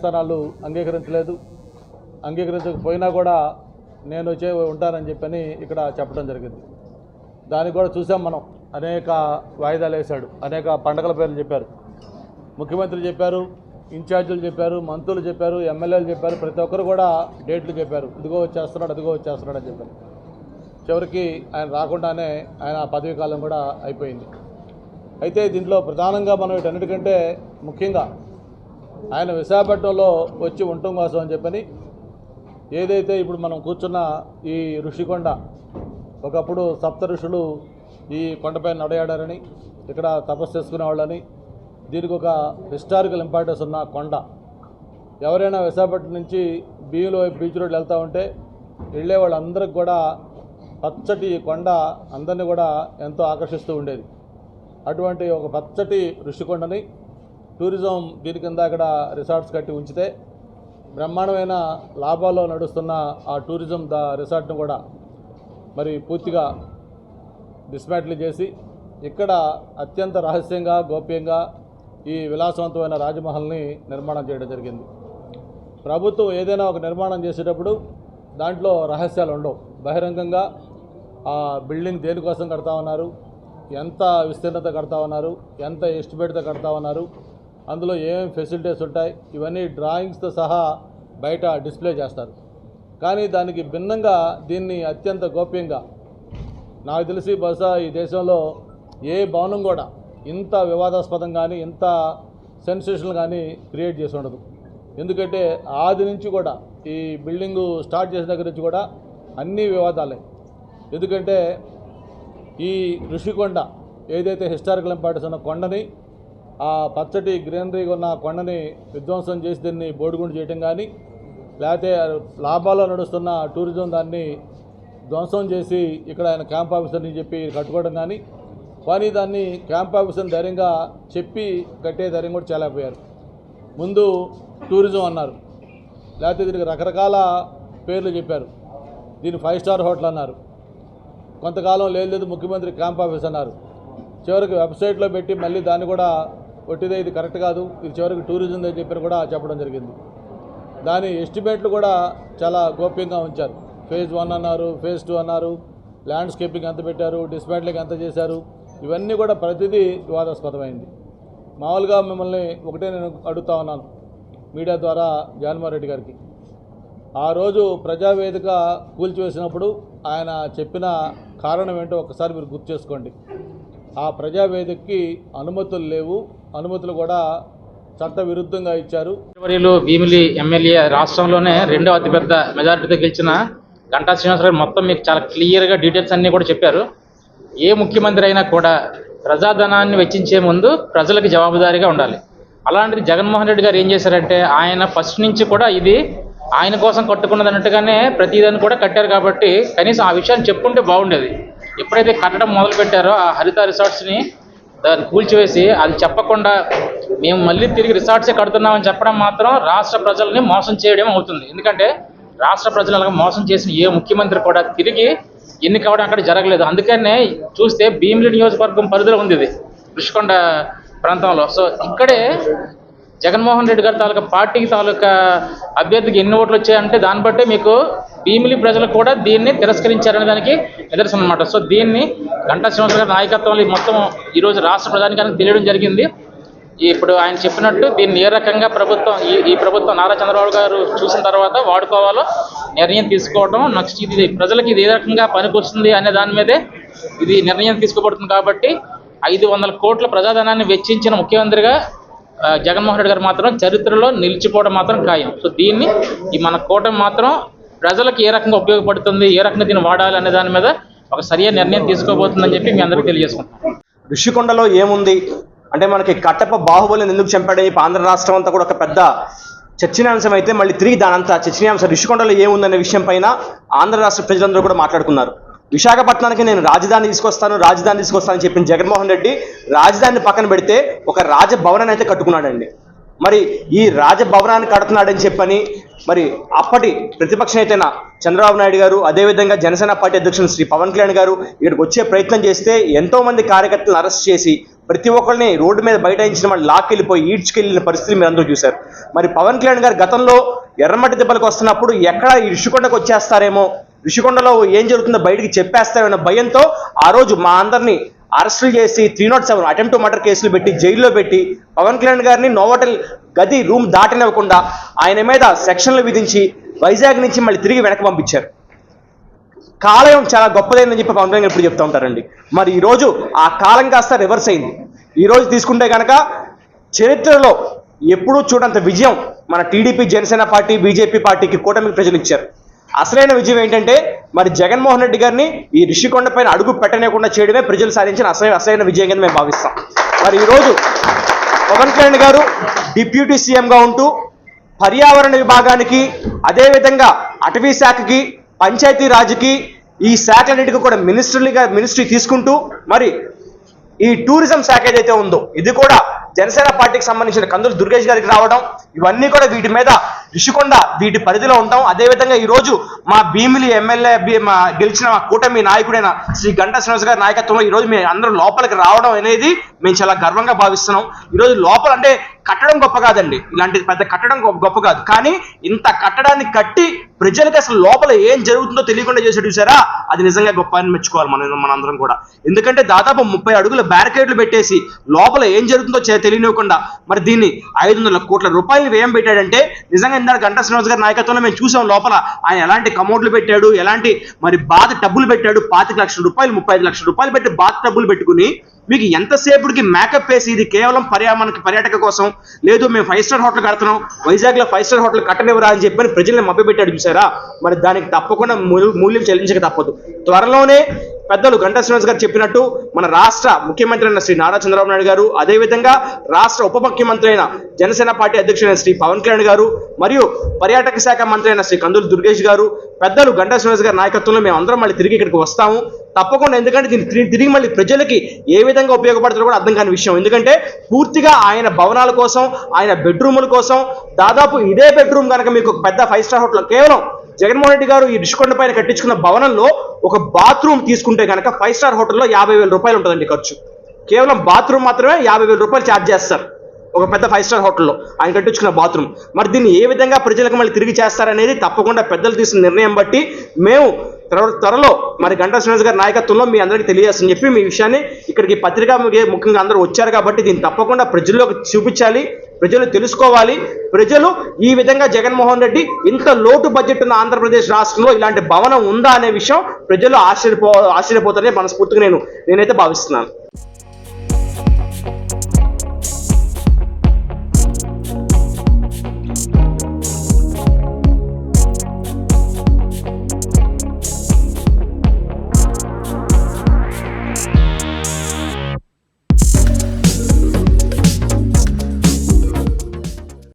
న్యాయస్థానాలు అంగీకరించలేదు. అంగీకరించకపోయినా కూడా నేను వచ్చే ఉంటానని చెప్పని ఇక్కడ చెప్పడం జరిగింది. దానికి కూడా చూసాం మనం. అనేక వాయిదాలు వేశాడు. అనేక పండగల పేర్లు చెప్పారు. ముఖ్యమంత్రి చెప్పారు ఇన్ఛార్జీలు చెప్పారు మంత్రులు చెప్పారు ఎమ్మెల్యేలు చెప్పారు. ప్రతి ఒక్కరు కూడా డేట్లు చెప్పారు. ఇదిగో వచ్చేస్తున్నాడు అదిగో వచ్చేస్తున్నాడు అని చెప్పారు. చివరికి ఆయన రాకుండానే ఆయన పదవీ కాలం కూడా అయిపోయింది. అయితే దీంట్లో ప్రధానంగా మనం వీటన్నిటికంటే ముఖ్యంగా ఆయన విశాఖపట్నంలో వచ్చి ఉండటం కోసం అని చెప్పని ఏదైతే ఇప్పుడు మనం కూర్చున్న ఈ ఋషికొండ ఒకప్పుడు సప్త ఋషులు ఈ కొండపై నడయాడారని ఇక్కడ తపస్సు చేసుకునేవాళ్ళని దీనికి ఒక హిస్టారికల్ ఇంపార్టెన్స్ ఉన్న కొండ. ఎవరైనా విశాఖపట్నం నుంచి బియ్యంలో బీచ్ రోడ్లు వెళ్తూ ఉంటే వెళ్ళే వాళ్ళందరికి కూడా పచ్చటి కొండ అందరినీ కూడా ఎంతో ఆకర్షిస్తూ ఉండేది. అటువంటి ఒక పచ్చటి ఋషికొండని టూరిజం దీని కింద అక్కడ రిసార్ట్స్ కట్టి ఉంచితే బ్రహ్మాండమైన లాభాల్లో నడుస్తున్న ఆ టూరిజం ద రిసార్ట్ను కూడా మరి పూర్తిగా డిస్మాంటిల్ చేసి ఇక్కడ అత్యంత రహస్యంగా గోప్యంగా ఈ విలాసవంతమైన రాజమహల్ని నిర్మాణం చేయడం జరిగింది. ప్రభుత్వం ఏదైనా ఒక నిర్మాణం చేసేటప్పుడు దాంట్లో రహస్యాలు ఉండవు. బహిరంగంగా ఆ బిల్డింగ్ దేనికోసం కడతా ఉన్నారు? ఎంత విస్తీర్ణత కడతా ఉన్నారు? ఎంత ఎస్టిమేట్తో కడతా ఉన్నారు? అందులో ఏమేమి ఫెసిలిటీస్ ఉంటాయి ఇవన్నీ డ్రాయింగ్స్తో సహా బయట డిస్ప్లే చేస్తారు. కానీ దానికి భిన్నంగా దీన్ని అత్యంత గోప్యంగా నాకు తెలిసి బహుశా ఈ దేశంలో ఏ భవనం కూడా ఇంత వివాదాస్పదం కానీ ఇంత సెన్సేషన్ కానీ క్రియేట్ చేసి ఉండదు. ఎందుకంటే ఆది నుంచి కూడా ఈ బిల్డింగు స్టార్ట్ చేసిన దగ్గర నుంచి కూడా అన్ని వివాదాలే. ఎందుకంటే ఈ ఋషికొండ ఏదైతే హిస్టారికల్ ఇంపార్టెన్స్ ఉన్న కొండని ఆ పచ్చటి గ్రీనరీగా ఉన్న కొండని విధ్వంసం చేసి దీన్ని బోడిగుండు చేయటం కానీ లేకపోతే లాభాల్లో నడుస్తున్న టూరిజం దాన్ని ధ్వంసం చేసి ఇక్కడ ఆయన క్యాంప్ ఆఫీసర్ని చెప్పి కట్టుకోవడం కానీ కానీ దాన్ని క్యాంప్ ఆఫీసర్ని ధైర్యంగా చెప్పి కట్టే ధైర్యం కూడా చేయలేకపోయారు. ముందు టూరిజం అన్నారు. లేకపోతే దీనికి రకరకాల పేర్లు చెప్పారు. దీన్ని ఫైవ్ స్టార్ హోటల్ అన్నారు. కొంతకాలం లేదు లేదు ముఖ్యమంత్రి క్యాంప్ ఆఫీస్ అన్నారు. చివరికి వెబ్సైట్లో పెట్టి మళ్ళీ దాన్ని కూడా ఒట్టిదే ఇది కరెక్ట్ కాదు ఇది చివరికి టూరిజం అని చెప్పి కూడా చెప్పడం జరిగింది. దాని ఎస్టిమేట్లు కూడా చాలా గోప్యంగా ఉంచారు. ఫేజ్ వన్ అన్నారు ఫేజ్ టూ అన్నారు ల్యాండ్స్కేపింగ్ ఎంత పెట్టారు డిస్మాంట్లింగ్ ఎంత చేశారు ఇవన్నీ కూడా ప్రతిదీ వివాదాస్పదమైంది. మామూలుగా మిమ్మల్ని ఒకటే నేను అడుగుతా ఉన్నాను మీడియా ద్వారా జగన్మోహన్ రెడ్డి గారికి. ఆ రోజు ప్రజావేదిక కూల్చివేసినప్పుడు ఆయన చెప్పిన కారణం ఏంటో ఒకసారి మీరు గుర్తు చేసుకోండి. ఆ ప్రజావేదికకి అనుమతులు లేవు. అనుమతులు కూడా చట్ట విరుద్ధంగా ఇచ్చారు. మంత్రివర్యులు భీమిలి ఎమ్మెల్యే రాష్ట్రంలోనే రెండవ అతిపెద్ద మెజారిటీతో గెలిచిన గంటా శ్రీనివాసరావు మొత్తం మీకు చాలా క్లియర్గా డీటెయిల్స్ అన్నీ కూడా చెప్పారు. ఏ ముఖ్యమంత్రి అయినా కూడా ప్రజాధనాన్ని వెచ్చించే ముందు ప్రజలకు జవాబుదారీగా ఉండాలి. అలాంటిది జగన్మోహన్ రెడ్డి గారు ఏం చేశారంటే ఆయన ఫస్ట్ నుంచి కూడా ఇది ఆయన కోసం కట్టుకున్నది అన్నట్టుగానే ప్రతిదాన్ని కూడా కట్టారు కాబట్టి కనీసం ఆ విషయాన్ని చెప్పుకుంటే బాగుండేది. ఎప్పుడైతే కట్టడం మొదలు పెట్టారో ఆ హరిత రిసార్ట్స్ని దాన్ని కూల్చివేసి అది చెప్పకుండా మేము మళ్ళీ తిరిగి రిసార్ట్సే కడుతున్నామని చెప్పడం మాత్రం రాష్ట్ర ప్రజల్ని మోసం చేయడం అవుతుంది. ఎందుకంటే రాష్ట్ర ప్రజలు అలాగా మోసం చేసిన ఏ ముఖ్యమంత్రి కూడా తిరిగి ఎన్నిక అవ్వడం అక్కడ జరగలేదు. అందుకనే చూస్తే భీమిలి నియోజకవర్గం పరిధిలో ఉంది ఇది ఋషికొండ ప్రాంతంలో. సో ఇక్కడే జగన్మోహన్ రెడ్డి గారి తాలూకా పార్టీకి తాలూకా అభ్యర్థికి ఎన్ని ఓట్లు వచ్చాయంటే దాన్ని బట్టి మీకు భీమిలి ప్రజలు కూడా దీన్ని తిరస్కరించారనే దానికి నిదర్శనం అనమాట సో దీన్ని గంటా శ్రీనివాస గారి నాయకత్వంలో ఈ మొత్తం ఈరోజు రాష్ట్ర ప్రధానికానికి తెలియడం జరిగింది. ఇప్పుడు ఆయన చెప్పినట్టు దీన్ని ఏ రకంగా ప్రభుత్వం ఈ ఈ ప్రభుత్వం నారా చంద్రబాబు గారు చూసిన తర్వాత వాడుకోవాలో నిర్ణయం తీసుకోవడం నెక్స్ట్ ఇది ప్రజలకు ఇది ఏ రకంగా పనికొస్తుంది అనే దాని మీదే ఇది నిర్ణయం తీసుకోబడుతుంది కాబట్టి ఐదు వందల కోట్ల ప్రజాధనాన్ని వెచ్చించిన ముఖ్యమంత్రిగా జగన్మోహన్ రెడ్డి గారు మాత్రం చరిత్రలో నిలిచిపోవడం మాత్రం ఖాయం. సో దీన్ని ఈ మన కూటమి మాత్రం ప్రజలకు ఏ రకంగా ఉపయోగపడుతుంది ఏ రకంగా దీన్ని వాడాలి అనే దాని మీద ఒక సరైన నిర్ణయం తీసుకోబోతుందని చెప్పి మీ అందరికీ తెలియజేసుకుంటాం ఋషికొండలో ఏముంది? అంటే మనకి కట్టప్ప బాహుబలిని ఎందుకు చంపాడని చెప్పి ఆంధ్ర రాష్ట్రం అంతా కూడా ఒక పెద్ద చర్చనీయాంశం అయితే మళ్ళీ తిరిగి దానంతా చర్చనీయాంశం. ఋషికొండలో ఏముందనే విషయం పైన ఆంధ్ర రాష్ట్ర ప్రజలందరూ కూడా మాట్లాడుకున్నారు. విశాఖపట్నానికి నేను రాజధాని తీసుకొస్తాను రాజధాని తీసుకొస్తానని చెప్పిన జగన్మోహన్ రెడ్డి రాజధానిని పక్కన పెడితే ఒక రాజభవనాన్ని అయితే కట్టుకున్నాడండి. మరి ఈ రాజభవనాన్ని కడుతున్నాడని చెప్పని మరి అప్పటి ప్రతిపక్ష నేతైన చంద్రబాబు నాయుడు గారు అదేవిధంగా జనసేన పార్టీ అధ్యక్షులు శ్రీ పవన్ కళ్యాణ్ గారు ఇక్కడికి వచ్చే ప్రయత్నం చేస్తే ఎంతోమంది కార్యకర్తలను అరెస్ట్ చేసి ప్రతి ఒక్కరిని రోడ్డు మీద బైఠాయించిన వాళ్ళు లాక్కెళ్ళిపోయి ఈడ్చుకెళ్ళిన పరిస్థితి మీరు అందరూ చూశారు. మరి పవన్ కళ్యాణ్ గారు గతంలో ఎర్రమట్టి దెబ్బలకు వస్తున్నప్పుడు ఎక్కడ ఇరుషుకొండకు వచ్చేస్తారేమో ఋషికొండలో ఏం జరుగుతుందో బయటికి చెప్పేస్తారన్న భయంతో ఆ రోజు మా అందరినీ అరెస్టులు చేసి three not seven attempt murder కేసులు పెట్టి జైల్లో పెట్టి పవన్ కళ్యాణ్ గారిని నోవటల్ గది రూమ్ దాటనివ్వకుండా ఆయన మీద సెక్షన్లు విధించి వైజాగ్ నుంచి మళ్ళీ తిరిగి వెనక్కి పంపించారు. కాలం చాలా గొప్పదైందని చెప్పి పవన్ కళ్యాణ్ ఇప్పుడు చెప్తా ఉంటారండి. మరి ఈరోజు ఆ కాలం కాస్త రివర్స్ అయింది. ఈరోజు తీసుకుంటే కనుక చరిత్రలో ఎప్పుడూ చూడంత విజయం మన టీడీపీ జనసేన పార్టీ బీజేపీ పార్టీకి కూటమికి ప్రజలు ఇచ్చారు. అసలైన విజయం ఏంటంటే మరి జగన్మోహన్ రెడ్డి గారిని ఈ రిషికొండ పైన అడుగు పెట్టనేకుండా చేయడమే ప్రజలు సాధించిన అసలైన అసలైన విజయం కింద మేము భావిస్తాం. మరి ఈరోజు పవన్ కళ్యాణ్ గారు డిప్యూటీ సీఎంగా ఉంటూ పర్యావరణ విభాగానికి అదేవిధంగా అటవీ శాఖకి పంచాయతీ రాజుకి ఈ శాఖలన్నిటికీ కూడా మినిస్టర్లుగా మినిస్ట్రీ తీసుకుంటూ మరి ఈ టూరిజం శాఖ ఏదైతే ఉందో ఇది కూడా జనసేన పార్టీకి సంబంధించిన కందులు దుర్గేష్ గారికి రావడం ఇవన్నీ కూడా వీటి మీద రిషికొండ వీటి పరిధిలో ఉంటాం. అదేవిధంగా ఈ రోజు మా భీమిలి ఎమ్మెల్యే మా గెలిచిన మా కూటమి నాయకుడైన శ్రీ గంటా శ్రీనివాస్ గారి నాయకత్వంలో ఈరోజు మేము అందరం లోపలికి రావడం అనేది మేము చాలా గర్వంగా భావిస్తున్నాం. ఈరోజు లోపల అంటే కట్టడం గొప్ప కాదండి. ఇలాంటి పెద్ద కట్టడం గొప్ప కాదు. కానీ ఇంత కట్టడాన్ని కట్టి ప్రజలకి అసలు లోపల ఏం జరుగుతుందో తెలియకుండా చేసి చూసారా? అది నిజంగా గొప్ప అని మెచ్చుకోవాలి మనం మనందరం కూడా. ఎందుకంటే దాదాపు ముప్పై అడుగుల బ్యారికేడ్లు పెట్టేసి లోపల ఏం జరుగుతుందో తెలియనివ్వకుండా మరి దీన్ని ఐదు వందల కోట్ల రూపాయలు వ్యయం పెట్టాడంటే నిజంగా ఇందాక గంటా శ్రీనివాస్ గారి నాయకత్వంలో మేము చూసాం లోపల. ఆయన ఎలాంటి కమోడ్లు పెట్టాడు ఎలాంటి మరి బాధ డబ్బులు పెట్టాడు పాతిక లక్షల రూపాయలు ముప్పై ఐదు లక్షల రూపాయలు పెట్టి బాత్ డబ్బులు పెట్టుకుని మీకు ఎంతసేపుడికి మేకప్ వేసి ఇది కేవలం పర్యావరణకి పర్యాటక కోసం లేదు మేము ఫైవ్ స్టార్ హోటల్ కడుతున్నాం వైజాగ్లో ఫైవ్ స్టార్ హోటల్ కట్టనివ్వరా అని చెప్పని ప్రజల్ని మభ్యపెట్టాడు చూసారు? మరి దానికి తప్పకుండా మూల్యం చెల్లించక తప్పదు. త్వరలోనే పెద్దలు గంటా శ్రీనివాస్ గారు చెప్పినట్టు మన రాష్ట్ర ముఖ్యమంత్రి అయిన శ్రీ నారా చంద్రబాబు నాయుడు గారు అదేవిధంగా రాష్ట్ర ఉప ముఖ్యమంత్రి అయిన జనసేన పార్టీ అధ్యక్షుడైన శ్రీ పవన్ కళ్యాణ్ గారు మరియు పర్యాటక శాఖ మంత్రి అయిన శ్రీ కందులు దుర్గేష్ గారు పెద్దలు గంటా శ్రీనివాస్ గారి నాయకత్వంలో మేము అందరం మళ్ళీ తిరిగి ఇక్కడికి వస్తాము. తప్పకుండా ఎందుకంటే దీన్ని తిరిగి- తిరిగి మళ్ళీ ప్రజలకి ఏ విధంగా ఉపయోగపడుతుందో కూడా అర్థం కాని విషయం. ఎందుకంటే పూర్తిగా ఆయన భవనాల కోసం ఆయన బెడ్రూముల కోసం దాదాపు ఇదే బెడ్రూమ్ కనుక మీకు పెద్ద ఫైవ్ స్టార్ హోటల్ కేవలం జగన్మోహన్ రెడ్డి గారు ఈ రిషికొండ పైన కట్టించుకున్న భవనంలో ఒక బాత్రూమ్ తీసుకుంటే కనుక ఫైవ్ స్టార్ హోటల్లో యాభై వేల రూపాయలు ఉంటుందండి ఖర్చు. కేవలం బాత్రూమ్ మాత్రమే యాభై వేల రూపాయలు ఛార్జ్ చేస్తారు. ఒక పెద్ద ఫైవ్ స్టార్ హోటల్లో ఆయన కట్టించుకున్న బాత్రూమ్. మరి దీన్ని ఏ విధంగా ప్రజలకు మళ్ళీ తిరిగి చేస్తారనేది తప్పకుండా పెద్దలు తీసుకున్న నిర్ణయం బట్టి మేము తర్వాత త్వరలో మరి గంటా శ్రీనివాస్ గారి నాయకత్వంలో మీ అందరికీ తెలియజేస్తని చెప్పి మీ విషయాన్ని ఇక్కడికి పత్రికా ముఖ్యంగా అందరూ వచ్చారు కాబట్టి దీన్ని తప్పకుండా ప్రజల్లోకి చూపించాలి ప్రజలు తెలుసుకోవాలి. ప్రజలు ఈ విధంగా జగన్మోహన్ రెడ్డి ఇంత లోటు బడ్జెట్ ఉన్న ఆంధ్రప్రదేశ్ రాష్ట్రంలో ఇలాంటి భవనం ఉందా అనే విషయం ప్రజలు ఆశ్చర్యపో ఆశ్చర్యపోతారని మనస్ఫూర్తిగా నేను నేనైతే భావిస్తున్నాను.